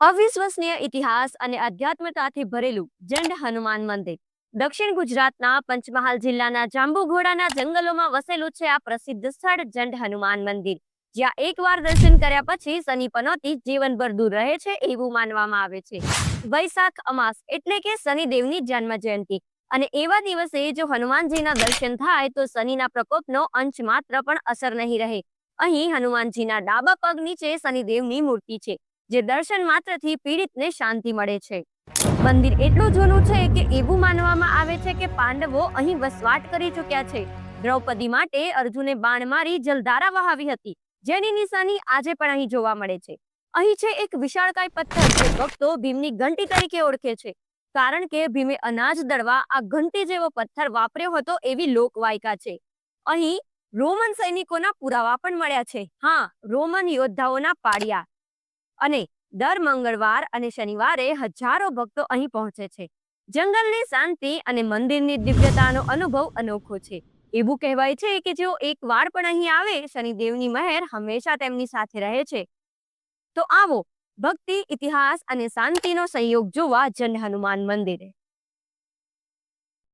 અવિશ્વસનીય ઇતિહાસ અને આધ્યાત્મિકતાથી ભરેલું જંડ હનુમાન મંદિર. દક્ષિણ ગુજરાતના પંચમહાલ જિલ્લાના જાંબુઘોડાના જંગલોમાં વસેલું છે આ પ્રસિદ્ધ સ્થળ જંડ હનુમાન મંદિર. જ્યાં એકવાર દર્શન કર્યા પછી શનિ પનોતી જીવનભર દૂર રહે છે એવું માનવામાં આવે છે. વૈશાખ અમાસ એટલે કે શનિદેવની જન્મ જયંતિ અને એવા દિવસે જો હનુમાનજીના દર્શન થાય તો શનિના પ્રકોપનો અંશ માત્ર પણ અસર નહીં રહે. અહીં હનુમાનજીના ડાબા પગ નીચે શનિદેવની મૂર્તિ છે. જે દર્શન માત્રથી પીડિતને શાંતિ મળે છે. મંદિર એટલું જૂનું છે કે એવું માનવામાં આવે છે કે પાંડવો અહીં વસવાટ કરી ચૂક્યા છે. દ્રૌપદી માટે અર્જુને બાણ મારી જલધારા વહાવી હતી. જેની નિશાની આજે પણ અહીં જોવા મળે છે. અહીં છે એક વિશાળકાય પથ્થર જે ભક્તો ભીમની ઘંટી તરીકે ઓળખે છે. કારણ કે ભીમે અનાજ દળવા આ ઘંટી જેવો પથ્થર વાપર્યો હતો એવી લોકવાયકા છે. અહીં રોમન સૈનિકોના પુરાવા પણ મળ્યા છે. હા, રોમન યોદ્ધાઓના પાડિયા અને દર મંગળવાર અને શનિવારે હજારો ભક્તો અહીં પહોંચે છે. જંગલની શાંતિ અને મંદિરની દિવ્યતાનો અનુભવ અનોખો છે. એવું કહેવાય છે કે જેઓ એક વાર પણ અહીં આવે, શનિદેવની મહેર હંમેશા તેમની સાથે રહે છે. તો આવો, ભક્તિ, ઇતિહાસ અને શાંતિનો સંયોગ જોવા જન હનુમાન મંદિરે.